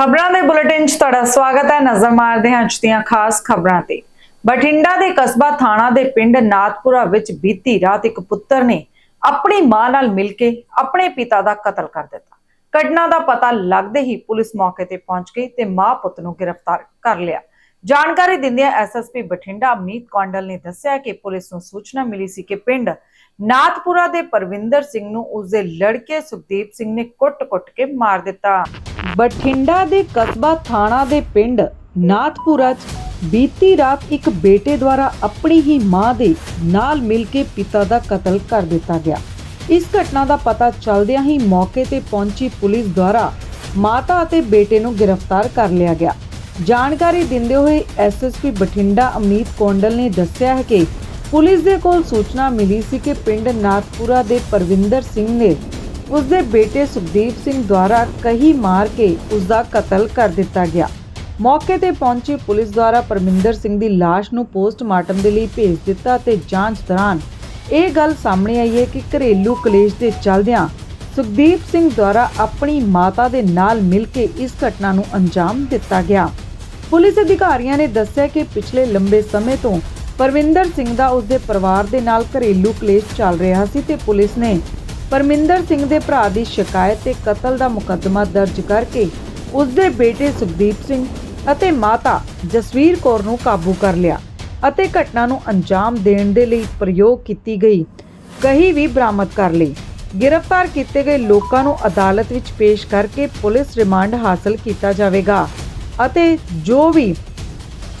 ਖਬਰਾਂ ਦੇ ਬੁਲੇਟਿਨ 'ਚ ਤੁਹਾਡਾ ਸਵਾਗਤ ਹੈ। ਨਜ਼ਰ ਮਾਰਦੇ ਹਾਂ ਅੱਜ ਦੀਆਂ ਖਾਸ ਖਬਰਾਂ ਤੇ। ਬਠਿੰਡਾ ਦੇ ਕਸਬਾ ਥਾਣਾ ਦੇ ਪਿੰਡ ਨਾਥਪੁਰਾ ਵਿੱਚ ਬੀਤੀ ਰਾਤ ਇੱਕ ਪੁੱਤਰ ਨੇ ਆਪਣੀ ਮਾਂ ਨਾਲ ਮਿਲ ਕੇ ਆਪਣੇ ਪਿਤਾ ਦਾ ਕਤਲ ਕਰ ਦਿੱਤਾ। ਘਟਨਾ ਦਾ ਪਤਾ ਲੱਗਦੇ ਹੀ ਪੁਲਿਸ ਮੌਕੇ ਤੇ ਪਹੁੰਚ ਗਈ ਤੇ ਮਾਂ ਪੁੱਤ ਨੂੰ ਗ੍ਰਿਫਤਾਰ ਕਰ ਲਿਆ। ਜਾਣਕਾਰੀ ਦਿੰਦਿਆਂ ਐਸਐਸਪੀ ਬਠਿੰਡਾ ਅਮਨੀਤ ਕੌਂਡਲ ਨੇ ਦੱਸਿਆ ਕਿ ਪੁਲਿਸ ਨੂੰ ਸੂਚਨਾ ਮਿਲੀ ਸੀ ਕਿ ਪਿੰਡ ਨਾਥਪੁਰਾ ਦੇ ਪਰਵਿੰਦਰ ਸਿੰਘ ਨੂੰ ਉਸਦੇ ਲੜਕੇ ਸੁਖਦੀਪ ਸਿੰਘ ਨੇ ਕੁੱਟ-ਕੁੱਟ ਕੇ ਮਾਰ ਦਿੱਤਾ। ਬਠਿੰਡਾ ਦੇ ਕਸਬਾ ਥਾਣਾ ਦੇ ਪਿੰਡ ਨਾਥਪੁਰਾ 'ਚ ਬੀਤੀ ਰਾਤ ਇੱਕ ਬੇਟੇ ਦੁਆਰਾ ਆਪਣੀ ਹੀ ਮਾਂ ਦੇ ਨਾਲ ਮਿਲ ਕੇ ਪਿਤਾ ਦਾ ਕਤਲ ਕਰ ਦਿੱਤਾ ਗਿਆ। ਇਸ ਘਟਨਾ ਦਾ ਪਤਾ ਚੱਲਦਿਆਂ ਹੀ ਮੌਕੇ ਤੇ ਪਹੁੰਚੀ ਪੁਲਿਸ ਦੁਆਰਾ ਮਾਤਾ ਅਤੇ ਬੇਟੇ ਨੂੰ ਗ੍ਰਿਫਤਾਰ ਕਰ ਲਿਆ ਗਿਆ। ਜਾਣਕਾਰੀ ਦਿੰਦੇ ਹੋਏ ਐਸਐਸਪੀ ਬਠਿੰਡਾ ਅਮੀਤ ਕੋਂਡਲ ਨੇ ਦੱਸਿਆ ਹੈ ਕਿ ਪੁਲਿਸ ਦੇ ਕੋਲ ਸੂਚਨਾ ਮਿਲੀ ਸੀ ਕਿ ਪਿੰਡ ਨਾਥਪੁਰਾ ਦੇ ਪਰਵਿੰਦਰ ਸਿੰਘ ਨੇ ਉਸਦੇ ਬੇਟੇ ਸੁਖਦੀਪ ਸਿੰਘ ਦੁਆਰਾ ਕਹੀ ਮਾਰ ਕੇ ਉਸ ਦਾ ਕਤਲ ਕਰ ਦਿੱਤਾ ਗਿਆ। ਮੌਕੇ ਤੇ ਪਹੁੰਚੀ ਪੁਲਿਸ ਦੁਆਰਾ ਪਰਮਿੰਦਰ ਸਿੰਘ ਦੀ ਲਾਸ਼ ਨੂੰ ਪੋਸਟਮਾਰਟਮ ਦੇ ਲਈ ਭੇਜ ਦਿੱਤਾ ਤੇ ਜਾਂਚ ਦੌਰਾਨ ਇਹ ਗੱਲ ਸਾਹਮਣੇ ਆਈ ਹੈ ਕਿ ਘਰੇਲੂ ਕਲੇਸ਼ ਦੇ ਚੱਲਦਿਆਂ ਸੁਖਦੀਪ ਸਿੰਘ ਦੁਆਰਾ ਆਪਣੀ ਮਾਤਾ ਦੇ ਨਾਲ ਮਿਲ ਕੇ ਇਸ ਘਟਨਾ ਨੂੰ ਅੰਜਾਮ ਦਿੱਤਾ ਗਿਆ। ਪੁਲਿਸ ਅਧਿਕਾਰੀਆਂ ਨੇ ਦੱਸਿਆ ਕਿ ਪਿਛਲੇ ਲੰਬੇ ਸਮੇਂ ਤੋਂ ਪਰਵਿੰਦਰ ਸਿੰਘ ਦਾ ਉਸਦੇ ਪਰਿਵਾਰ ਦੇ ਨਾਲ ਘਰੇਲੂ ਕਲੇਸ਼ ਚੱਲ ਰਿਹਾ ਸੀ ਤੇ ਪੁਲਿਸ ਨੇ ਪਰਮਿੰਦਰ ਸਿੰਘ ਦੇ ਭਰਾ ਦੀ ਸ਼ਿਕਾਇਤ ਤੇ ਕਤਲ ਦਾ ਮੁਕੱਦਮਾ ਦਰਜ ਕਰਕੇ ਉਸਦੇ ਬੇਟੇ ਸੁਖਦੀਪ ਸਿੰਘ ਅਤੇ ਮਾਤਾ ਜਸਵੀਰ ਕੌਰ ਨੂੰ ਕਾਬੂ ਕਰ ਲਿਆ ਅਤੇ ਘਟਨਾ ਨੂੰ ਅੰਜਾਮ ਦੇਣ ਦੇ ਲਈ ਪ੍ਰਯੋਗ ਕੀਤੀ ਗਈ। ਕਹੀ ਵੀ ਬਰਾਮਦ ਕਰ ਲਈ। ਗ੍ਰਿਫਤਾਰ ਕੀਤੇ ਗਏ ਲੋਕਾਂ ਨੂੰ ਅਦਾਲਤ ਵਿੱਚ ਪੇਸ਼ ਕਰਕੇ ਪੁਲਿਸ ਰਿਮਾਂਡ ਹਾਸਲ ਕੀਤਾ ਜਾਵੇਗਾ ਅਤੇ ਜੋ ਵੀ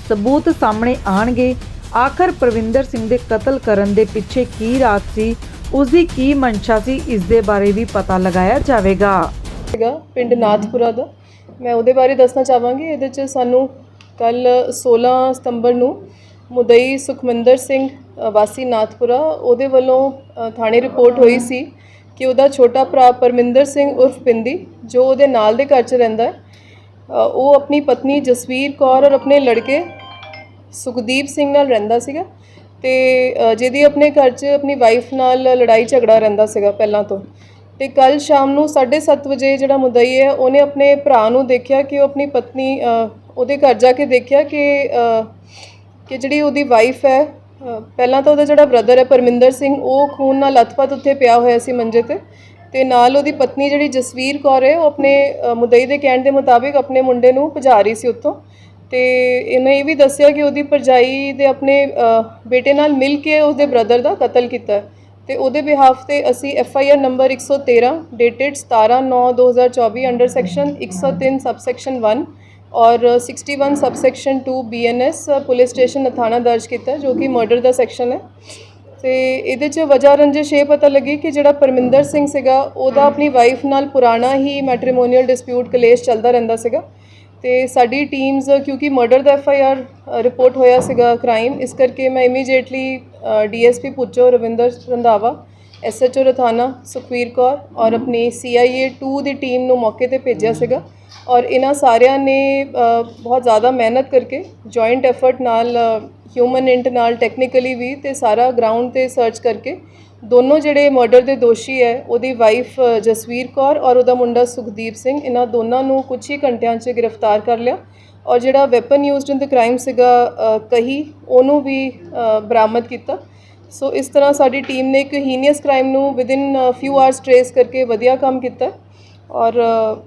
ਸਬੂਤ ਸਾਹਮਣੇ ਆਣਗੇ, ਆਖਰ ਪ੍ਰਵਿੰਦਰ ਸਿੰਘ ਦੇ ਕਤਲ ਕਰਨ ਦੇ ਪਿੱਛੇ ਕੀ ਰਾਤ ਸੀ ਉਸ ਦੀ ਕੀ ਮਨਸ਼ਾ ਸੀ, ਇਸ ਦੇ ਬਾਰੇ ਵੀ ਪਤਾ ਲਗਾਇਆ ਜਾਵੇਗਾ। ਹੈਗਾ ਪਿੰਡ ਨਾਥਪੁਰਾ ਦਾ। ਮੈਂ ਉਹਦੇ ਬਾਰੇ ਦੱਸਣਾ ਚਾਹਾਂਗੀ। ਇਹਦੇ 'ਚ ਸਾਨੂੰ ਕੱਲ 16 ਸਤੰਬਰ ਨੂੰ ਮੁਦਈ ਸੁਖਮੰਦਰ ਸਿੰਘ ਵਾਸੀ ਨਾਥਪੁਰਾ, ਉਹਦੇ ਵੱਲੋਂ ਥਾਣੇ ਰਿਪੋਰਟ ਹੋਈ ਸੀ ਕਿ ਉਹਦਾ ਛੋਟਾ ਭਰਾ ਪਰਮਿੰਦਰ ਸਿੰਘ ਉਰਫ ਪਿੰਦੀ, ਜੋ ਉਹਦੇ ਨਾਲ ਦੇ ਘਰ 'ਚ ਰਹਿੰਦਾ ਹੈ ਉਹ ਆਪਣੀ ਪਤਨੀ ਜਸਵੀਰ ਕੌਰ ਔਰ ਆਪਣੇ ਲੜਕੇ ਸੁਖਦੀਪ ਸਿੰਘ ਨਾਲ ਰਹਿੰਦਾ ਸੀਗਾ। ਤੇ ਜਿਹਦੀ ਆਪਣੇ ਘਰ 'ਚ ਆਪਣੀ ਵਾਈਫ ਨਾਲ ਲੜਾਈ ਝਗੜਾ ਰਹਿੰਦਾ ਸੀਗਾ ਪਹਿਲਾਂ ਤੋਂ। ਤੇ ਕੱਲ ਸ਼ਾਮ ਨੂੰ 7:30 ਵਜੇ ਜਿਹੜਾ ਮੁਦਈ ਹੈ, ਉਹਨੇ ਆਪਣੇ ਭਰਾ ਨੂੰ ਦੇਖਿਆ ਕਿ ਉਹ ਆਪਣੀ ਪਤਨੀ ਉਹਦੇ ਘਰ ਜਾ ਕੇ ਦੇਖਿਆ ਕਿ ਕਿ ਜਿਹੜੀ ਉਹਦੀ ਵਾਈਫ ਹੈ ਪਹਿਲਾਂ ਤਾਂ ਉਹਦਾ ਜਿਹੜਾ ਬ੍ਰਦਰ ਹੈ ਪਰਮਿੰਦਰ ਸਿੰਘ, ਉਹ ਖੂਨ ਨਾਲ ਲੱਥਪੱਥ ਉੱਥੇ ਪਿਆ ਹੋਇਆ ਸੀ ਮੰਜੇ ਤੇ। ਤੇ ਨਾਲ ਉਹਦੀ ਪਤਨੀ ਜਿਹੜੀ ਜਸਵੀਰ ਕੌਰ ਹੈ, ਉਹ ਆਪਣੇ ਮੁਦਈ ਦੇ ਕਹਿਣ ਦੇ ਮੁਤਾਬਿਕ ਆਪਣੇ ਮੁੰਡੇ ਨੂੰ ਭਜਾ ਰਹੀ ਸੀ ਉੱਥੋਂ। ਤੇ ਇਹਨੇ ਇਹ ਵੀ ਦੱਸਿਆ ਕਿ ਉਹਦੀ ਪਰਜਾਈ ਦੇ ਆਪਣੇ ਬੇਟੇ ਨਾਲ ਮਿਲ ਕੇ ਉਸਦੇ ਬ੍ਰਦਰ ਦਾ ਕਤਲ ਕੀਤਾ ਹੈ। ਤੇ ਉਹਦੇ ਬਿਹਾਫ ਤੇ ਅਸੀਂ F I R number 113 dated 17/9/2024 under section 103 subsection 1 ਔਰ 61 subsection 2 BNS police station Nathana ਦਰਜ ਕੀਤਾ, ਜੋ ਕਿ ਮਰਡਰ ਦਾ ਸੈਕਸ਼ਨ ਹੈ। ਤੇ ਇਹਦੇ ਚ ਵਜਾ ਰੰਜਿਸ਼ ਇਹ ਪਤਾ ਲੱਗੀ ਕਿ ਜਿਹੜਾ ਪਰਮਿੰਦਰ ਸਿੰਘ ਸੀਗਾ, ਉਹਦਾ ਆਪਣੀ ਵਾਈਫ ਨਾਲ ਪੁਰਾਣਾ ਹੀ ਮੈਟ੍ਰੀਮੋਨੀਅਲ ਡਿਸਪਿਊਟ ਕਲੇਸ਼ ਚੱਲਦਾ ਰਹਿੰਦਾ ਸੀਗਾ। ਤੇ ਸਾਡੀ ਟੀਮਸ ਕਿਉਂਕਿ ਮਰਡਰ ਦਾ ਐਫ ਆਈ ਆਰ ਰਿਪੋਰਟ ਹੋਇਆ ਸੀਗਾ ਕ੍ਰਾਈਮ ਇਸ ਕਰਕੇ ਮੈਂ ਇਮੀਡੀਏਟਲੀ ਡੀਐਸਪੀ ਪੁੱਚੋ ਰਵਿੰਦਰ ਰੰਧਾਵਾ ਐਸਐਚਓ ਰਥਾਨਾ ਸੁਖਵੀਰ ਕੌਰ ਔਰ ਆਪਣੀ ਸੀਆਈਏ 2 ਦੀ ਟੀਮ ਨੂੰ ਮੌਕੇ ਤੇ ਭੇਜਿਆ ਸੀਗਾ ਔਰ ਇਹਨਾਂ ਸਾਰਿਆਂ ਨੇ ਬਹੁਤ ਜ਼ਿਆਦਾ ਮਿਹਨਤ ਕਰਕੇ ਜੁਆਇੰਟ ਐਫਰਟ ਨਾਲ ਹਿਊਮਨ ਇੰਟ ਨਾਲ ਟੈਕਨੀਕਲੀ ਵੀ ਤੇ ਸਾਰਾ ਗਰਾਊਂਡ ਤੇ ਸਰਚ ਕਰਕੇ ਦੋਨੋਂ ਜਿਹੜੇ ਮਰਡਰ ਦੇ ਦੋਸ਼ੀ ਹੈ ਉਹਦੀ ਵਾਈਫ ਜਸਵੀਰ ਕੌਰ ਔਰ ਉਹਦਾ ਮੁੰਡਾ ਸੁਖਦੀਪ ਸਿੰਘ ਇਹਨਾਂ ਦੋਨਾਂ ਨੂੰ ਕੁਝ ਹੀ ਘੰਟਿਆਂ 'ਚ ਗ੍ਰਿਫਤਾਰ ਕਰ ਲਿਆ ਔਰ ਜਿਹੜਾ weapon used in the crime ਸੀਗਾ ਕਹੀ ਉਹਨੂੰ ਵੀ ਬਰਾਮਦ ਕੀਤਾ। ਸੋ ਇਸ ਤਰ੍ਹਾਂ ਸਾਡੀ ਟੀਮ ਨੇ ਇੱਕ ਹੀਨੀਅਸ ਕ੍ਰਾਈਮ ਨੂੰ ਵਿਦਿਨ ਫਿਊ ਆਵਰਸ ਟ੍ਰੇਸ ਕਰਕੇ ਵਧੀਆ ਕੰਮ ਕੀਤਾ ਔਰ